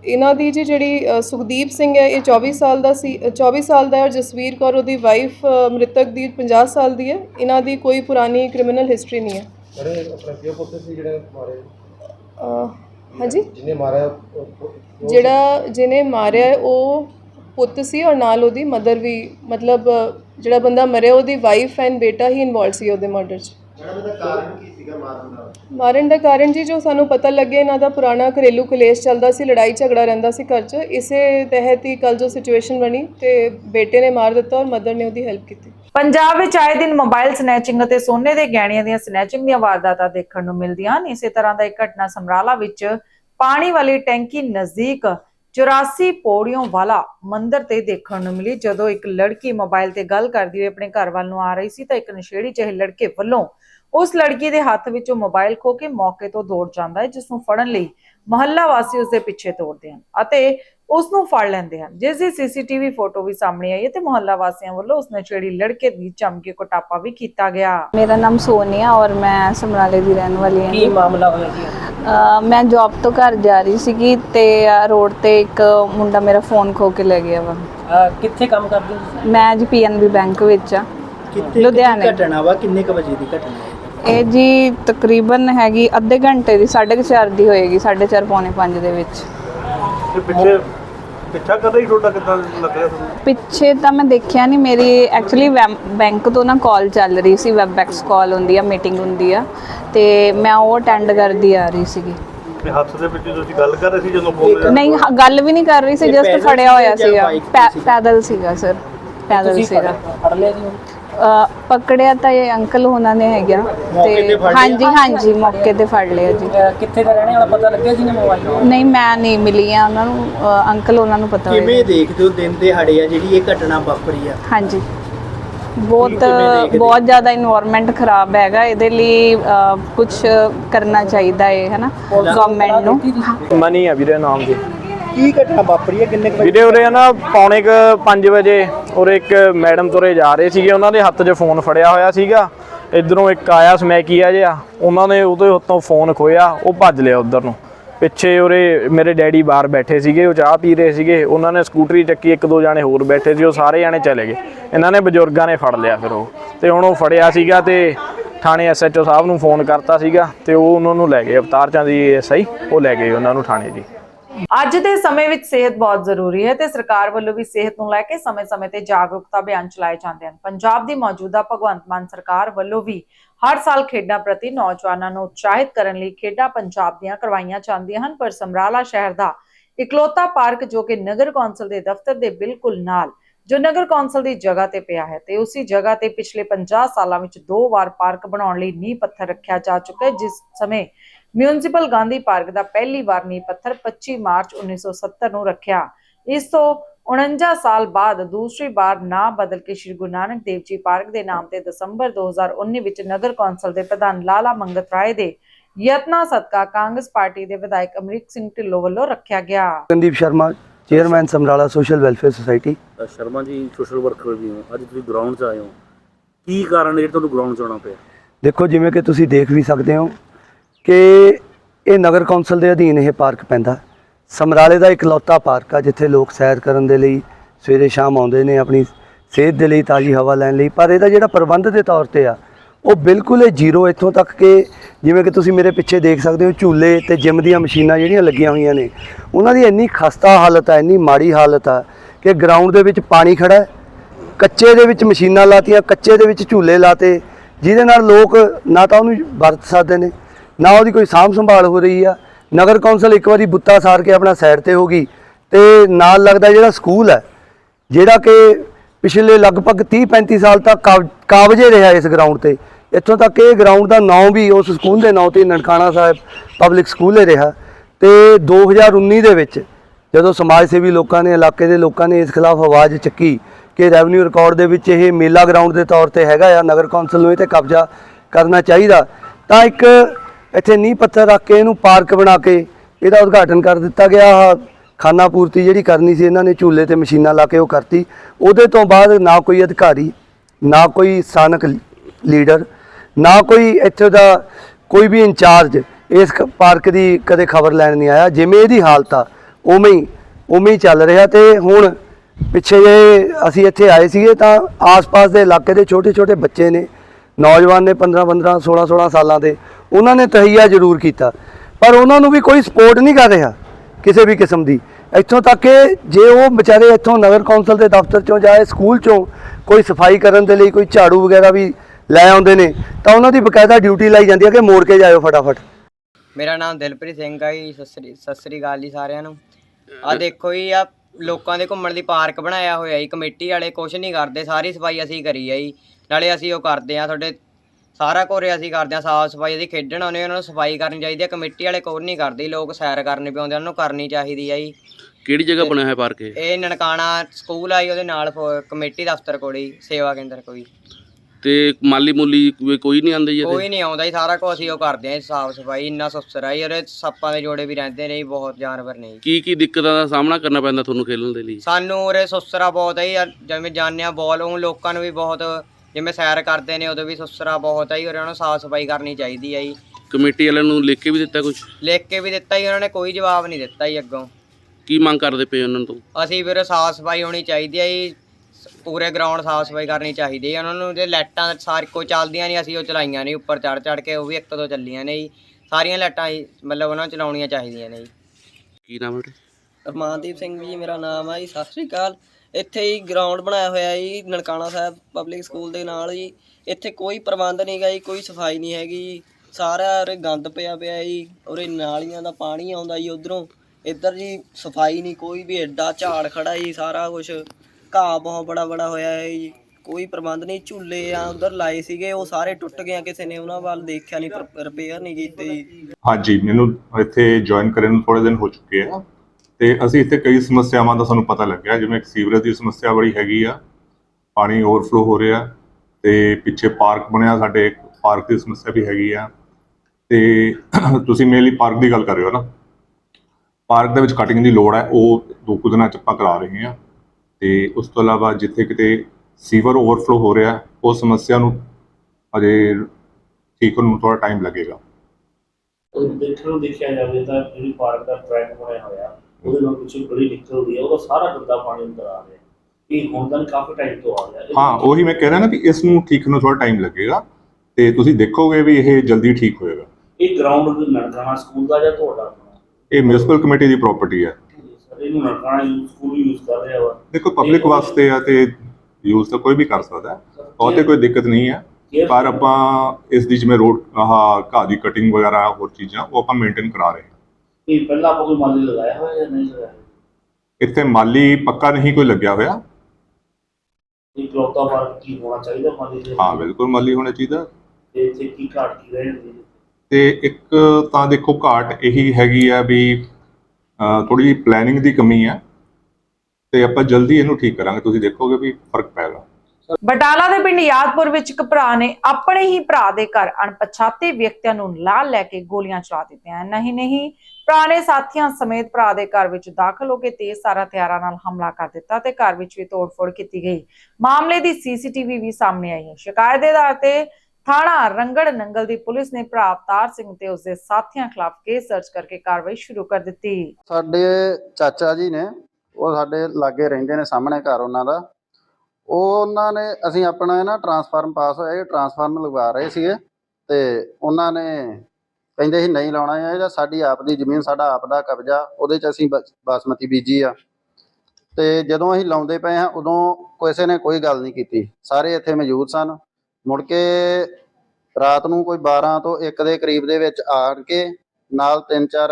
ਇਹਨਾਂ ਦੀ ਜੀ ਜਿਹੜੀ ਸੁਖਦੀਪ ਸਿੰਘ ਹੈ ਇਹ 24 ਸਾਲ ਦਾ ਸੀ ਅ, 24 ਸਾਲ ਦਾ ਹੈ ਔਰ ਜਸਵੀਰ ਕੌਰ ਉਹਦੀ ਵਾਈਫ ਮ੍ਰਿਤਕ ਦੀ 50 ਸਾਲ ਦੀ ਹੈ। ਇਹਨਾਂ ਦੀ ਕੋਈ ਪੁਰਾਣੀ ਕ੍ਰਿਮੀਨਲ ਹਿਸਟਰੀ ਨਹੀਂ ਹੈ। ਜਿਹੜੇ ਆਪਣੇ ਪਿਓ ਪੁੱਤ ਸੀ ਜਿਹੜੇ ਮਾਰੇ? ਅ, ਹਾਂਜੀ? ਜਿਹਨੇ ਮਾਰਿਆ ਉਹ- ਉਹ- ਜਿਹੜਾ ਜਿਹਨੇ ਮਾਰਿਆ ਹੈ, ਉਹ ਪੁੱਤ ਸੀ ਔਰ ਨਾਲ ਉਹਦੀ ਮਦਰ ਵੀ ਮਤਲਬ ਅ, ਜਿਹੜਾ ਬੰਦਾ ਮਰਿਆ ਉਹਦੀ ਵਾਈਫ ਐਂਡ ਬੇਟਾ ਹੀ ਇਨਵੋਲਡ ਸੀ ਉਹਦੇ ਮਰਡਰ 'ਚ। ਮਾਰਨ ਦਾ? ਕਾਰਨ ਜੀ ਜੋ ਸਾਨੂੰ ਪਤਾ ਲੱਗਿਆ ਇਹਨਾਂ ਦਾ ਪੁਰਾਣਾ ਘਰੇਲੂ ਕਲੇਸ਼ ਚੱਲਦਾ ਸੀ ਲੜਾਈ ਝਗੜਾ ਰਹਿੰਦਾ ਸੀ ਘਰ 'ਚ। ਇਸੇ ਤਹਿਤ ਹੀ ਕੱਲ ਜੋ ਸਿਚੁਏਸ਼ਨ ਬਣੀ ਤੇ ਬੇਟੇ ਨੇ ਮਾਰ ਦਿੱਤਾ ਔਰ ਮਦਰ ਨੇ ਉਹਦੀ ਹੈਲਪ ਕੀਤੀ। ਪੰਜਾਬ ਵਿੱਚ ਆਏ ਦਿਨ ਮੋਬਾਈਲ ਸਨੈਚਿੰਗ ਅਤੇ ਸੋਨੇ ਦੇ ਗਹਿਣਿਆਂ ਦੀਆਂ ਸਨੈਚਿੰਗ ਦੀਆਂ ਵਾਰਦਾਤਾਂ ਦੇਖਣ ਨੂੰ ਮਿਲਦੀਆਂ ਹਨ। ਇਸੇ ਤਰ੍ਹਾਂ ਦਾ ਇੱਕ ਘਟਨਾ ਸਮਰਾਲਾ ਵਿੱਚ ਪਾਣੀ ਵਾਲੀ ਟੈਂਕੀ ਨਜ਼ਦੀਕ 84 ਪੌੜੀਆਂ ਵਾਲਾ ਮੰਦਿਰ ਤੇ ਦੇਖਣ ਨੂੰ ਮਿਲੀ। ਜਦੋਂ ਇੱਕ ਲੜਕੀ ਮੋਬਾਈਲ ਤੇ ਗੱਲ ਕਰਦੀ ਹੋਈ ਆਪਣੇ ਘਰ ਵੱਲ ਨੂੰ ਆ ਰਹੀ ਸੀ ਤਾਂ ਇੱਕ ਨਸ਼ੇੜੀ ਚਾਹੇ ਲੜਕੇ ਵੱਲੋਂ ਉਸ ਲੜਕੀ ਦੇ ਹੱਥ ਵਿੱਚੋਂ ਮੋਬਾਈਲ ਖੋ ਕੇ ਮੌਕੇ ਤੋਂ ਦੌੜ ਜਾਂਦਾ ਹੈ ਜਿਸ ਨੂੰ ਫੜਨ ਲਈ ਮਹੱਲਾ ਵਾਸੀ ਉਸ ਦੇ ਪਿੱਛੇ ਦੌੜਦੇ ਹਨ ਅਤੇ ਉਸ ਨੂੰ ਫੜ ਲੈਂਦੇ ਹਨ। ਜਿਸ ਦੀ ਸੀਸੀਟੀਵੀ ਫੋਟੋ ਵੀ ਸਾਹਮਣੇ ਆਈ ਹੈ ਤੇ ਮੁਹੱਲਾ ਵਾਸੀਆਂ ਵੱਲੋਂ ਉਸ ਨਸ਼ੇੜੀ ਲੜਕੇ ਦੀ ਚਮਕੇ ਕੁਟਾਪਾ ਵੀ ਕੀਤਾ ਗਿਆ। ਮੇਰਾ ਨਾਮ ਸੋਨੀਆ ਔਰ ਮੈਂ ਸਮਰਾਲੇ ਦੀ ਰਹਿਣ ਵਾਲੀ ਹਾਂ। ਕੀ ਮਾਮਲਾ ਹੋਇਆ ਜੀ? ਮੈਂ ਜੌਬ ਤੋਂ ਘਰ ਜਾ ਰਹੀ ਸੀਗੀ ਤੇ ਰੋਡ ਤੇ ਇੱਕ ਮੁੰਡਾ ਮੇਰਾ ਫੋਨ ਖੋ ਕੇ ਲੈ ਗਿਆ ਵਾ। ਕਿੱਥੇ ਕੰਮ ਕਰਦੇ ਹੋ ਤੁਸੀਂ? ਮੈਂ ਜੀ ਪੀਐਨਬੀ ਬੈਂਕ ਵਿੱਚ ਆ। ਕਿੱਥੇ ਲੁਧਿਆਣੇ। ਘਟਨਾ ਵਾ? ਕਿੰਨੇ ਕ ਵਜੇ ਦੀ ਘਟਨਾ ਇਹ ਜੀ ਤਕਰੀਬਨ ਹੈਗੀ ਅੱਧੇ ਘੰਟੇ ਦੀ 4:30 ਦੀ ਹੋਏਗੀ 4:30 ਪੌਣੇ 5 ਦੇ ਵਿੱਚ। ਤੇ ਪਿੱਛੇ ਪਿੱਛਾ ਕਰ ਰਹੀ ਤੁਹਾਡਾ ਕਿੱਦਾਂ ਲੱਗ ਰਿਹਾ ਤੁਹਾਨੂੰ? ਪਿੱਛੇ ਤਾਂ ਮੈਂ ਦੇਖਿਆ ਨਹੀਂ ਮੇਰੀ ਐਕਚੁਅਲੀ ਬੈਂਕ ਤੋਂ ਨਾ ਕਾਲ ਚੱਲ ਰਹੀ ਸੀ ਵੈਬਐਕਸ ਕਾਲ ਹੁੰਦੀ ਆ ਮੀਟਿੰਗ ਹੁੰਦੀ ਆ ਤੇ ਮੈਂ ਉਹ ਅਟੈਂਡ ਕਰਦੀ ਆ ਰਹੀ ਸੀਗੀ। ਤੇ ਹੱਥ ਦੇ ਵਿੱਚ ਤੁਸੀਂ ਗੱਲ ਕਰ ਰਹੇ ਸੀ ਜਦੋਂ ਬੋਲ ਨਹੀਂ ਹ- ਗੱਲ ਵੀ ਨਹੀਂ ਕਰ ਰਹੀ ਸੀ ਜਸਟ ਖੜਿਆ ਹੋਇਆ ਸੀਗਾ ਪੈ-? ਪੈਦਲ ਸੀਗਾ ਸਰ ਪੈਦਲ ਸੀਗਾ। ਫੜ- ਫੜ ਲਿਆ ਜੀ ਉਹਨੂੰ? ਅ, ਪਕੜਿਆ ਤਾਂ ਇਹ ਅੰਕਲ ਉਹਨਾਂ ਨੇ ਹੈਗਾ ਤੇ? ਹਾਂਜੀ ਹਾਂਜੀ ਮੌਕੇ ਤੇ ਫੜ ਲਿਆ ਜੀ। ਕਿੱਥੇ ਦਾ ਰਹਿਣੇ ਵਾਲਾ ਪਤਾ ਲੱਗਿਆ ਜੀ ਨੇ? ਮੋਬਾਈਲ ਨਹੀਂ ਮੈਂ ਨਹੀਂ ਮਿਲੀ ਆ ਉਹਨਾਂ ਨੂੰ। ਅੰਕਲ ਉਹਨਾਂ ਨੂੰ ਪਤਾ ਕਿਵੇਂ ਹੋਏਗਾ ਦੇਖਦੇ ਹੋ ਦਿਨ ਦਿਹਾੜੇ ਆ ਜਿਹੜੀ ਇਹ ਘਟਨਾ ਵਾਪਰੀ ਆ? ਹਾਂਜੀ। ਬਹੁਤ ਕਿਵੇਂ? ਬਹੁਤ ਜ਼ਿਆਦਾ ਇਨਵਾਇਰਨਮੈਂਟ ਖਰਾਬ ਹੈਗਾ। ਇਹਦੇ ਲਈ ਕੁਝ ਕਰਨਾ ਚਾਹੀਦਾ ਹੈ ਹੈਨਾ? ਗਵਰਨਮੈਂਟ ਨੂੰ ਮਨੀ ਆ ਵੀਰੇ ਨਾਮ ਜੀ ਕੀ ਘਟਨਾ ਵਾਪਰੀ ਹੈ? ਕਿੰਨੇ ਕ ਵਜੇ? ਵੀਰੇ, ਉਰੇ ਨਾ ਪੌਣੇ ਕ 5 ਵਜੇ ਉਰੇ ਇੱਕ ਮੈਡਮ ਤੁਰੇ ਜਾ ਰਹੇ ਸੀਗੇ। ਉਹਨਾਂ ਦੇ ਹੱਥ 'ਚ ਫੋਨ ਫੜਿਆ ਹੋਇਆ ਸੀਗਾ। ਇਧਰੋਂ ਇੱਕ ਆਇਆ ਸਮੈਕੀਆ ਜਿਹਾ। ਉਹਨਾਂ ਨੇ ਉਹਦੇ ਹੱਥੋਂ ਫੋਨ ਖੋਇਆ ਉਹ ਭੱਜ ਲਿਆ ਉਧਰ ਨੂੰ। ਪਿੱਛੇ ਉਰੇ ਮੇਰੇ ਡੈਡੀ ਬਾਹਰ ਬੈਠੇ ਸੀਗੇ। ਉਹ ਚਾਹ ਪੀ ਰਹੇ ਸੀਗੇ। ਉਹਨਾਂ ਨੇ ਸਕੂਟਰੀ ਚੱਕੀ, ਇੱਕ ਦੋ ਜਾਣੇ ਹੋਰ ਬੈਠੇ ਸੀ। ਉਹ ਸਾਰੇ ਜਾਣੇ ਚਲੇ ਗਏ। ਇਹਨਾਂ ਨੇ ਬਜ਼ੁਰਗਾਂ ਨੇ ਫੜ ਲਿਆ ਫਿਰ ਉਹ। ਤੇ ਹੁਣ ਉਹ ਫੜਿਆ ਸੀਗਾ ਤੇ ਥਾਣੇ ਐਸਐਚਓ ਸਾਹਿਬ ਨੂੰ ਫੋਨ ਕਰਤਾ ਸੀਗਾ। ਤੇ ਉਹ ਉਹਨਾਂ ਨੂੰ ਲੈ ਗਏ। ਅਵਤਾਰ ਚੰਦ ਜੀ ਐਸਆਈ ਉਹ ਲੈ ਗਏ ਉਹਨਾਂ ਨੂੰ ਥਾਣੇ ਜੀ। ਅੱਜ ਦੇ ਸਮੇਂ ਵਿੱਚ ਸਿਹਤ ਬਹੁਤ ਜ਼ਰੂਰੀ ਹੈ ਤੇ ਸਰਕਾਰ ਵੱਲੋਂ ਵੀ ਸਿਹਤ ਨੂੰ ਲੈ ਕੇ ਸਮੇਂ-ਸਮੇਂ ਤੇ ਜਾਗਰੂਕਤਾ ਅਭਿਆਨ ਚਲਾਏ ਜਾਂਦੇ ਹਨ। ਪੰਜਾਬ ਦੀ ਮੌਜੂਦਾ ਭਗਵੰਤ ਮਾਨ ਸਰਕਾਰ ਵੱਲੋਂ ਵੀ ਹਰ ਸਾਲ ਖੇਡਾਂ ਪ੍ਰਤੀ ਨੌਜਵਾਨਾਂ ਨੂੰ ਉਤਸ਼ਾਹਿਤ ਕਰਨ ਲਈ ਖੇਡਾਂ ਪੰਜਾਬ ਦੀਆਂ ਕਰਵਾਈਆਂ ਜਾਂਦੀਆਂ ਹਨ, ਪਰ ਸਮਰਾਲਾ ਸ਼ਹਿਰ ਦਾ ਇਕਲੌਤਾ ਪਾਰਕ ਜੋ ਕਿ ਨਗਰ ਕੌਂਸਲ ਦੇ ਦਫ਼ਤਰ ਦੇ ਬਿਲਕੁਲ ਨਾਲ, ਜੋ ਨਗਰ ਕੌਂਸਲ ਦੀ ਜਗ੍ਹਾ ਤੇ ਪਿਆ ਹੈ ਤੇ ਉਸੇ ਜਗ੍ਹਾ ਤੇ ਪਿਛਲੇ 50 ਸਾਲਾਂ ਵਿੱਚ ਦੋ ਵਾਰ ਪਾਰਕ ਬਣਾਉਣ ਲਈ ਨੀਂਹ ਪੱਥਰ ਰੱਖਿਆ ਜਾ ਚੁੱਕਾ ਹੈ, ਜਿਸ ਸਮੇਂ ਮਿਊਨਿਸਪਲ ਗਾਂਧੀ ਪਾਰਕ ਦਾ ਪਹਿਲੀ ਵਾਰ ਨੀਂਹ ਪੱਥਰ 25 ਮਾਰਚ 1970 ਨੂੰ ਰੱਖਿਆ। ਇਸ ਤੋਂ 49 ਸਾਲ ਬਾਅਦ ਦੂਸਰੀ ਵਾਰ ਨਾਮ ਬਦਲ ਕੇ ਸ਼੍ਰੀ ਗੁਰੂ ਨਾਨਕ ਦੇਵ ਜੀ ਪਾਰਕ ਦੇ ਨਾਮ ਤੇ ਦਸੰਬਰ 2019 ਵਿੱਚ ਨਗਰ ਕੌਂਸਲ ਦੇ ਪ੍ਰਧਾਨ ਲਾਲਾ ਮੰਗਤ ਰਾਏ ਦੇ ਯਤਨਾ ਸਦਕਾ ਕਾਂਗਰਸ ਪਾਰਟੀ ਦੇ ਵਿਧਾਇਕ ਅਮਰੀਕ ਸਿੰਘ ਢਿੱਲੋਂ ਵੱਲੋਂ ਰੱਖਿਆ ਗਿਆ। Gagandeep Sharma chairman Samrala social welfare society. Sharma ji social worker ਵੀ ਹੋ। ਅੱਜ ਤੁਸੀਂ ਗਰਾਊਂਡ 'ਚ ਆਏ ਹੋ। ਕੀ ਕਾਰਨ ਹੈ ਜਿਹੜਾ ਤੁਹਾਨੂੰ ਗਰਾਊਂਡ 'ਚ ਆਉਣਾ ਪਿਆ? ਦੇਖੋ ਜਿਵੇਂ ਕਿ ਤੁਸੀਂ ਦੇਖ ਵੀ ਸਕਦੇ ਹੋ ਕਿ ਇਹ ਨਗਰ ਕੌਂਸਲ ਦੇ ਅਧੀਨ ਇਹ ਪਾਰਕ ਪੈਂਦਾ। ਸਮਰਾਲੇ ਦਾ ਇਕਲੌਤਾ ਪਾਰਕ ਆ, ਜਿੱਥੇ ਲੋਕ ਸੈਰ ਕਰਨ ਦੇ ਲਈ ਸਵੇਰੇ ਸ਼ਾਮ ਆਉਂਦੇ ਨੇ, ਆਪਣੀ ਸਿਹਤ ਦੇ ਲਈ ਤਾਜ਼ੀ ਹਵਾ ਲੈਣ ਲਈ। ਪਰ ਇਹਦਾ ਜਿਹੜਾ ਪ੍ਰਬੰਧ ਦੇ ਤੌਰ ਤੇ ਆ, ਉਹ ਬਿਲਕੁਲ ਹੀ ਜ਼ੀਰੋ ਇੱਥੋਂ ਤੱਕ ਕਿ ਜਿਵੇਂ ਕਿ ਤੁਸੀਂ ਮੇਰੇ ਪਿੱਛੇ ਦੇਖ ਸਕਦੇ ਹੋ, ਝੂਲੇ ਤੇ ਜਿਮ ਦੀਆਂ ਮਸ਼ੀਨਾਂ ਜਿਹੜੀਆਂ ਲੱਗੀਆਂ ਹੋਈਆਂ ਨੇ, ਉਹਨਾਂ ਦੀ ਇੰਨੀ ਖਸਤਾ ਹਾਲਤ ਆ, ਇੰਨੀ ਮਾੜੀ ਹਾਲਤ ਆ ਕਿ ਗਰਾਊਂਡ ਦੇ ਵਿੱਚ ਪਾਣੀ ਖੜਾ ਹੈ, ਕੱਚੇ ਦੇ ਵਿੱਚ ਮਸ਼ੀਨਾਂ ਲਾਤੀਆਂ, ਕੱਚੇ ਦੇ ਵਿੱਚ ਝੂਲੇ ਲਾਤੇ, ਜਿਹਦੇ ਨਾਲ ਲੋਕ ਨਾ ਤਾਂ ਉਹਨੂੰ ਵਰਤ ਸਕਦੇ ਨੇ ਨਾ ਉਹਦੀ ਕੋਈ ਸਾਂਭ ਸੰਭਾਲ ਹੋ ਰਹੀ ਆ। ਨਗਰ ਕੌਂਸਲ ਇੱਕ ਵਾਰੀ ਬੁੱਤਾ ਸਾਰ ਕੇ ਆਪਣਾ ਸਾਈਡ ਤੇ ਹੋ ਗਈ ਤੇ ਨਾਲ ਲੱਗਦਾ ਜਿਹੜਾ ਸਕੂਲ ਹੈ, ਜਿਹੜਾ ਕਿ ਪਿਛਲੇ ਲਗਭਗ 30 35 ਸਾਲ ਤੱਕ ਕਾਬ- ਕਾਬਜੇ ਰਿਹਾ ਇਸ ਗਰਾਊਂਡ ਤੇ। ਇੱਥੋਂ ਤੱਕ ਇਹ ਗਰਾਊਂਡ ਦਾ ਨਾਂ ਵੀ ਉਸ ਸਕੂਲ ਦੇ ਨਾਂ ਤੇ ਨਨਕਾਣਾ ਸਾਹਿਬ ਪਬਲਿਕ ਸਕੂਲ ਹੀ ਰਿਹਾ। ਤੇ 2019 ਦੇ ਵਿੱਚ ਜਦੋਂ ਸਮਾਜ ਸੇਵੀ ਲੋਕਾਂ ਨੇ, ਇਲਾਕੇ ਦੇ ਲੋਕਾਂ ਨੇ ਇਸ ਖਿਲਾਫ ਆਵਾਜ਼ ਚੱਕੀ ਕਿ ਰੈਵਨਿਊ ਰਿਕਾਰਡ ਦੇ ਵਿੱਚ ਇਹ ਮੇਲਾ ਗਰਾਊਂਡ ਦੇ ਤੌਰ ਤੇ ਹੈਗਾ ਆ, ਨਗਰ ਕੌਂਸਲ ਨੂੰ ਇਹ ਤੇ ਕਬਜ਼ਾ ਕਰਨਾ ਚਾਹੀਦਾ, ਤਾਂ ਇੱਕ ਇੱਥੇ ਨੀਂਹ ਪੱਥਰ ਰੱਖ ਕੇ ਇਹਨੂੰ ਪਾਰਕ ਬਣਾ ਕੇ ਇਹਦਾ ਉਦਘਾਟਨ ਕਰ ਦਿੱਤਾ ਗਿਆ। ਆਹ ਖਾਨਾ ਪੂਰਤੀ ਜਿਹੜੀ ਕਰਨੀ ਸੀ, ਇਹਨਾਂ ਨੇ ਝੂਲੇ ਤੇ ਮਸ਼ੀਨਾਂ ਲਾ ਕੇ ਉਹ ਕਰਤੀ। ਉਹਦੇ ਤੋਂ ਬਾਅਦ ਨਾ ਕੋਈ ਅਧਿਕਾਰੀ, ਨਾ ਕੋਈ ਸਥਾਨਕ ਲੀਡਰ, ਨਾ ਕੋਈ ਇੱਥੇ ਦਾ ਕੋਈ ਵੀ ਇੰਚਾਰਜ ਇਸ ਪਾਰਕ ਦੀ ਕਦੇ ਖਬਰ ਲੈਣ ਨਹੀਂ ਆਇਆ। ਜਿਵੇਂ ਇਹਦੀ ਹਾਲਤ ਆ, ਉਵੇਂ ਹੀ ਉਵੇਂ ਹੀ ਚੱਲ ਰਿਹਾ ਤੇ ਹੁਣ ਪਿੱਛੇ ਜੇ ਅਸੀਂ ਇੱਥੇ ਆਏ ਸੀਗੇ ਤਾਂ ਆਸ-ਪਾਸ ਦੇ ਇਲਾਕੇ ਦੇ ਛੋਟੇ-ਛੋਟੇ ਬੱਚੇ ਨੇ ਨੌਜਵਾਨ ਨੇ 15-15 16-16 ਸਾਲਾਂ ਦੇ, ਉਹਨਾਂ ਨੇ ਤਹਈਆ ਜ਼ਰੂਰ ਕੀਤਾ। ਪਰ ਉਹਨਾਂ ਨੂੰ ਵੀ ਕੋਈ ਸਪੋਰਟ ਨਹੀਂ ਕਰ ਰਿਹਾ ਕਿਸੇ ਵੀ ਕਿਸਮ ਦੀ। ਇੱਥੋਂ ਤੱਕ ਕਿ ਜੇ ਉਹ ਵਿਚਾਰੇ ਇੱਥੋਂ ਨਗਰ ਕੌਂਸਲ ਦੇ ਦਫ਼ਤਰ ਚੋਂ ਜਾਏ ਸਕੂਲ ਚੋਂ ਕੋਈ ਸਫ਼ਾਈ ਕਰਨ ਦੇ ਲਈ ਕੋਈ ਝਾੜੂ ਵਗੈਰਾ ਵੀ ਲੈ ਆਉਂਦੇ ਨੇ, ਤਾਂ ਉਹਨਾਂ ਦੀ ਬਕਾਇਦਾ ਡਿਊਟੀ ਲਾਈ ਜਾਂਦੀ ਹੈ ਕਿ ਮੋੜ ਕੇ ਜਾਇਓ ਫਟਾਫਟ। ਮੇਰਾ ਨਾਮ ਦਿਲਪ੍ਰੀਤ ਸਿੰਘ ਆ ਜੀ, ਸਤਿ ਸ੍ਰੀ, ਸਤਿ ਅਕਾਲ ਜੀ ਸਾਰਿਆਂ ਨੂੰ। ਆ ਦੇਖੋ ਜੀ ਆ ਲੋਕਾਂ ਦੇ ਘੁੰਮਣ ਦੀ ਪਾਰਕ ਬਣਾਇਆ ਹੋਇਆ ਜੀ, ਕਮੇਟੀ ਵਾਲੇ ਕੁਛ ਨਹੀਂ ਕਰਦੇ, ਸਾਰੀ ਸਫ਼ਾਈ ਅਸੀਂ ਕਰੀ ਆ ਜੀ। ਨਾਲੇ ਅਸੀਂ ਉਹ ਕਰਦੇ ਆ ਤੁਹਾਡੇ ਸਾਰਾ ਕੋਰੇ ਅਸੀਂ ਕਰਦੇ ਆ ਸਾਫ਼ ਸਫ਼ਾਈ ਅਸੀਂ ਖੇਡਣ ਆਉਂਦੇ ਉਹਨਾਂ ਨੂੰ ਸਫ਼ਾਈ ਕਰਨੀ ਚਾਹੀਦੀ ਹੈ ਕਮੇਟੀ ਵਾਲੇ ਕੋਈ ਨਹੀਂ ਕਰਦੇ ਲੋਕ ਸੈਰ ਕਰਨੇ ਪਿਆਉਂਦੇ ਉਹਨਾਂ ਨੂੰ ਕਰਨੀ ਚਾਹੀਦੀ ਆ ਜੀ। ਕਿਹੜੀ ਜਗ੍ਹਾ ਬਣਿਆ ਹੈ ਪਾਰਕ ਇਹ? ਇਹ ਨਨਕਾਣਾ ਸਕੂਲ ਆਈ ਉਹਦੇ ਨਾਲ ਫੋ- ਕਮੇਟੀ ਦਫ਼ਤਰ ਕੋਲ ਹੀ ਸੇਵਾ ਕੇਂਦਰ ਕੋਈ ਤੇ ਮਾਲੀ ਮੁੱਲੀ ਕੋਈ- ਕੋਈ ਨਹੀਂ ਆਉਂਦਾ ਜੀ ਕੋਈ ਨਹੀਂ ਆਉਂਦਾ ਜੀ ਸਾਰਾ ਕੁਝ ਅਸੀਂ ਉਹ ਕਰਦੇ ਆਂ ਸਾਫ਼ ਸਫ਼ਾਈ ਇੰਨਾ ਸੁਸਰਾ ਹੀ ਔਰ ਸੱਪਾਂ ਦੇ ਜੋੜੇ ਵੀ ਰਹਿੰਦੇ ਨੇ ਜੀ, ਬਹੁਤ ਜਾਨਵਰ ਨੇ ਜੀ। ਕੀ ਕੀ ਦਿੱਕਤਾਂ ਦਾ ਸਾਹਮਣਾ ਕਰਨਾ ਪੈਂਦਾ ਤੁਹਾਨੂੰ ਖੇਲਣ ਦੇ ਲਈ? ਸਾਨੂੰ ਉਰੇ ਸੁਸਰਾ ਬਹੁਤ ਹੈ ਜੀ, ਜਿਵੇਂ ਜਾਣਿਆ ਬੋਲ ਉਹ ਲੋਕਾਂ ਨੂੰ ਵੀ ਬਹੁਤ ਜਿਵੇਂ ਸੈਰ ਕਰਦੇ ਨੇ ਉਦੋਂ ਵੀ ਸੁਸਰਾ ਬਹੁਤ ਹੈ ਜੀ, ਔਰ ਉਹਨਾਂ ਨੂੰ ਸਾਫ਼ ਸਫ਼ਾਈ ਕਰਨੀ ਚਾਹੀਦੀ ਹੈ ਜੀ। ਕਮੇਟੀ ਵਾਲਿਆਂ ਨੂੰ ਲਿਖ ਕੇ ਵੀ ਦਿੱਤਾ ਕੁਝ ਲਿਖ ਕੇ ਵੀ ਦਿੱਤਾ ਜੀ ਉਹਨਾਂ ਨੇ ਕੋਈ ਜਵਾਬ ਨਹੀਂ ਦਿੱਤਾ ਜੀ ਅੱਗੋਂ। ਕੀ ਮੰਗ ਕਰਦੇ ਪਏ ਉਹਨਾਂ ਤੋਂ? ਅਸੀਂ ਵੀਰ ਸਾਫ਼ ਸਫ਼ਾਈ ਹੋਣੀ ਚਾਹੀਦੀ ਹੈ ਜੀ ਸ- ਪੂਰੇ ਗਰਾਊਂਡ ਸਾਫ਼ ਸਫ਼ਾਈ ਕਰਨੀ ਚਾਹੀਦੀ ਹੈ ਉਹਨਾਂ ਨੂੰ ਜੇ ਲਾਈਟਾਂ ਸਾਰੀ ਕੋਈ ਚੱਲਦੀਆਂ ਨਹੀਂ ਅਸੀਂ ਉਹ ਚਲਾਈਆਂ ਨਹੀਂ ਉੱਪਰ ਚੜ ਚੜ ਕੇ ਉਹ ਵੀ ਇੱਕ ਦੋ ਚੱਲੀਆਂ ਨੇ ਜੀ। ਸਾਰੀਆਂ ਲਾਈਟਾਂ ਜੀ ਮਤਲਬ ਉਹਨਾਂ ਨੂੰ ਚਲਾਉਣੀਆਂ ਚਾਹੀਦੀਆਂ ਨੇ ਜੀ। ਕੀ ਨਾਮ ਹੈ ਤੁਹਾਡਾ? ਰਮਾਨਦੀਪ ਸਿੰਘ ਜੀ ਮੇਰਾ ਨਾਮ ਹੈ ਜੀ ਸਤਿ ਸ੍ਰੀ ਅਕਾਲ। ਇੱਥੇ ਹੀ ਗਰਾਊਂਡ ਬਣਾਇਆ ਹੋਇਆ ਜੀ, ਨਨਕਾਣਾ ਸਾਹਿਬ ਪਬਲਿਕ ਸਕੂਲ ਦੇ ਨਾਲ ਜੀ। ਇੱਥੇ ਕੋਈ ਪ੍ਰਬੰਧ ਨਹੀਂ ਗਾ ਜੀ, ਕੋਈ ਸਫ਼ਾਈ ਨਹੀਂ ਹੈਗੀ ਜੀ। ਸਾਰਾ ਉਰੇ ਗੰਦ ਪਿਆ ਪਿਆ ਜੀ, ਉਰੇ ਨਾਲੀਆਂ ਦਾ ਪਾਣੀ ਆਉਂਦਾ ਜੀ ਉਧਰੋਂ। ਇੱਧਰ ਜੀ ਸਫ਼ਾਈ ਨਹੀਂ, ਕੋਈ ਵੀ ਐਡਾ ਝਾੜ ਖੜਾ ਜੀ, ਸਾਰਾ ਕੁਝ ਘਾਹ ਬਹੁਤ ਬੜਾ ਬੜਾ ਹੋਇਆ ਹੈ ਜੀ। ਕੋਈ ਪ੍ਰਬੰਧ ਨਹੀਂ, ਝੂਲੇ ਆ, ਉਧਰ ਲਾਏ ਸੀਗੇ, ਉਹ ਸਾਰੇ ਟੁੱਟ ਗਏ ਆ, ਕਿਸੇ ਨੇ ਉਹਨਾਂ ਵੱਲ ਦੇਖਿਆ ਨਹੀਂ, ਰਿਪੇਅਰ ਨਹੀਂ ਕੀਤੇ ਜੀ। ਹਾਂਜੀ, ਮੈਨੂੰ ਇੱਥੇ ਜੁਆਇਨ ਕਰਨ ਨੂੰ ਥੋੜੇ ਦਿਨ ਹੋ ਚੁੱਕੇ ਆ। ਤੇ ਅਸੀਂ ਇੱਥੇ ਕਈ ਸਮੱਸਿਆਵਾਂ ਦਾ ਸਾਨੂੰ ਪਤਾ ਲੱਗਿਆ, ਜਿਵੇਂ ਇੱਕ ਸੀਵਰੇਜ ਦੀ ਸਮੱਸਿਆ ਬੜੀ ਹੈਗੀ ਆ, ਪਾਣੀ ਓਵਰਫਲੋ ਹੋ ਰਿਹਾ, ਤੇ ਪਿੱਛੇ ਪਾਰਕ ਬਣਿਆ ਸਾਡੇ ਪਾਰਕ ਦੀ ਸਮੱਸਿਆ ਵੀ ਹੈਗੀ ਆ, ਤੇ ਤੁਸੀਂ ਮੇਨਲੀ ਪਾਰਕ ਦੀ ਗੱਲ ਕਰ ਰਹੇ ਹੋ ਨਾ? ਪਾਰਕ ਦੇ ਵਿੱਚ ਕਟਿੰਗ ਦੀ ਲੋੜ ਹੈ, ਉਹ ਦੋ ਕੁ ਦਿਨਾਂ ਚ ਆਪਾਂ ਕਰਾ ਰਹੇ ਹਾਂ, ਤੇ ਉਸ ਤੋਂ ਇਲਾਵਾ ਜਿੱਥੇ ਕਿਤੇ ਸੀਵਰ ਓਵਰਫਲੋ ਹੋ ਰਿਹਾ, ਉਹ ਸਮੱਸਿਆ ਨੂੰ ਅਜੇ ਠੀਕ ਹੋਣ ਨੂੰ ਥੋੜਾ ਟਾਈਮ ਲੱਗੇਗਾ। ਦੇਖਣ ਨੂੰ ਦੇਖਿਆ ਜਾਵੇ ਤਾਂ ਜਿਹੜੀ ਪਾਰਕ ਦਾ ਟਰੈਕ ਬਣਿਆ ਹੋਇਆ ਉਹਦੇ ਨਾਲ ਪਿੱਛੇ ਗਲੀ ਨਿਕਲਦੀ ਹੈ ਉਹਦਾ ਸਾਰਾ ਗੰਦਾ ਪਾਣੀ ਅੰਦਰ ਆ ਰਿਹਾ। ਇਹ ਹੁਣ ਤਾਂ ਕਾਫੀ ਟਾਈਮ ਤੋਂ ਆ ਰਿਹਾ। ਹਾਂ ਉਹੀ ਮੈਂ ਕਹਿ ਰਿਹਾ ਨਾ ਵੀ ਇਸ ਨੂੰ ਠੀਕ ਨੂੰ ਥੋੜਾ ਟਾਈਮ ਲੱਗੇਗਾ ਤੇ ਤੁਸੀਂ ਦੇਖੋਗੇ ਵੀ ਇਹ ਜਲਦੀ ਠੀਕ ਹੋਏਗਾ। ਇਹ ਗਰਾਊਂਡ ਨਨਕਾਣਾ ਸਕੂਲ ਦਾ ਜਾਂ ਤੁਹਾਡਾ? ਇਹ ਮਿਊਨਿਸਪਲ ਕਮੇਟੀ ਦੀ ਪ੍ਰਾਪਰਟੀ ਹੈ ਸਰ ਇਹਨੂੰ ਨਨਕਾਣਾ ਯੂਜ਼ ਸਕੂਲ ਯੂਜ਼ ਕਰ ਰਿਹਾ ਵਾ। ਦੇਖੋ ਪਬਲਿਕ ਵਾਸਤੇ ਆ ਤੇ ਯੂਜ਼ ਤਾਂ ਕੋਈ ਵੀ ਕਰ ਸਕਦਾ। ਹੈ ਉਹ ਤੇ ਕੋਈ ਦਿੱਕਤ ਨਹੀਂ ਹੈ ਪਰ ਆਪਾਂ ਇਸ ਦੀ ਜਿਵੇਂ ਰੋਡ ਆਹ ਘਾਹ ਦੀ ਕਟਿੰਗ ਵਗੈਰਾ ਹੋਰ ਚੀਜ਼ਾਂ ਉਹ ਆਪਾਂ ਮੇਨਟੇਨ ਕਰਾ ਰਹੇ ਹਾਂ ਇਹ ਪਹਿਲਾਂ ਆਪਾਂ ਕੋਈ ਮਾਲੀ ਲਗਾਇਆ ਹੋਇਆ ਜਾਂ ਨਹੀਂ ਲਗਾਇਆ? ਇੱਥੇ ਮਾਲੀ ਪੱਕਾ ਨਹੀਂ ਕੋਈ ਲੱਗਿਆ ਹੋਇਆ। ਇਹ ਕਲੋਤਾ ਪਾਰਕ ਕੀ ਹੋਣਾ ਚਾਹੀਦਾ ਮਾਲੀ ਦੇ? ਹਾਂ ਬਿਲਕੁਲ ਮਾਲੀ ਹੋਣਾ ਚਾਹੀਦਾ। ਤੇ ਇੱਥੇ ਕੀ ਘਾਟ ਕੀ ਰਹਿ ਜਾਂਦੀ ਹੈ? ਤੇ ਇੱਕ ਤਾਂ ਦੇਖੋ ਘਾਟ ਇਹੀ ਹੈਗੀ ਆ ਵੀ ਥੋੜੀ ਜਿਹੀ ਪਲੈਨਿੰਗ ਦੀ ਕਮੀ ਹੈ ਤੇ ਆਪਾਂ ਜਲਦੀ ਇਹਨੂੰ ਠੀਕ ਕਰਾਂਗੇ। ਤੁਸੀਂ ਦੇਖੋਗੇ ਵੀ ਫ਼ਰਕ ਪੈਗਾ ਬਟਾਲਾ ਦੇ ਪਿੰਡ ਯਾਦਪੁਰ ਵਿੱਚ ਇੱਕ ਭਰਾ ਨੇ ਆਪਣੇ ਹੀ ਭਰਾ ਦੇ ਘਰ ਅਣਪਛਾਤੇ ਵਿਅਕਤੀਆਂ ਨੂੰ ਲਾਲ ਲੈ ਕੇ ਗੋਲੀਆਂ ਚਲਾ ਦਿੱਤੀਆਂ। ਨਹੀਂ ਨਹੀਂ ਭਰਾ ਸਾਥੀਆਂ ਸਮੇਤ ਭਰਾ ਦੇ ਘਰ ਵਿੱਚ ਦਾਖਲ ਹੋ ਕੇ ਤੇਜ਼ ਸਾਰਾ ਹਥਿਆਰਾਂ ਨਾਲ ਹਮਲਾ ਕਰ ਦਿੱਤਾ ਤੇ ਘਰ ਵਿੱਚ ਵੀ ਤੋੜਫੋੜ ਕੀਤੀ ਗਈ। ਮਾਮਲੇ ਦੀ ਸੀਸੀਟੀਵੀ ਵੀ ਸਾਹਮਣੇ ਆਈ ਹੈ। ਸ਼ਿਕਾਇਤ ਦੇ ਆਧਾਰ ਤੇ ਥਾਣਾ ਰੰਗੜ ਨੰਗਲ ਦੀ ਪੁਲਿਸ ਨੇ ਭਰਾ ਅਵਤਾਰ ਸਿੰਘ ਤੇ ਉਸਦੇ ਸਾਥੀਆਂ ਖਿਲਾਫ ਕੇਸ ਦਰਜ ਕਰਕੇ ਕਾਰਵਾਈ ਸ਼ੁਰੂ ਕਰ ਦਿੱਤੀ। ਸਾਡੇ ਚਾਚਾ ਜੀ ਨੇ, ਉਹ ਸਾਡੇ ਲਾਗੇ ਰਹਿੰਦੇ ਨੇ ਸਾਹਮਣੇ ਘਰ ਉਹਨਾਂ ਦਾ। ਉਹ ਉਹਨਾਂ ਨੇ, ਅਸੀਂ ਆਪਣਾ ਨਾ ਟਰਾਂਸਫਾਰਮ ਪਾਸ ਹੋਇਆ, ਇਹ ਟਰਾਂਸਫਾਰਮ ਲਗਵਾ ਰਹੇ ਸੀਗੇ ਤੇ ਉਹਨਾਂ ਨੇ ਕਹਿੰਦੇ ਸੀ ਨਹੀਂ ਲਾਉਣਾ ਹੈ ਜਾਂ ਸਾਡੀ ਆਪ ਦੀ ਜ਼ਮੀਨ, ਸਾਡਾ ਆਪ ਦਾ ਕਬਜ਼ਾ, ਉਹਦੇ 'ਚ ਅਸੀਂ ਬਸ- ਬਾਸਮਤੀ ਬੀਜੀ ਆ। ਤੇ ਜਦੋਂ ਅਸੀਂ ਲਾਉਂਦੇ ਪਏ ਹਾਂ, ਉਦੋਂ ਕਿਸੇ ਨੇ ਕੋਈ ਗੱਲ ਨਹੀਂ ਕੀਤੀ। ਸਾਰੇ ਇੱਥੇ ਮੌਜੂਦ ਸਨ। ਮੁੜ ਕੇ ਰਾਤ ਨੂੰ ਕੋਈ 12 ਤੋਂ 1 ਦੇ ਕਰੀਬ ਦੇ ਵਿੱਚ ਆਣ ਕੇ ਨਾਲ ਤਿੰਨ, ਚਾਰ,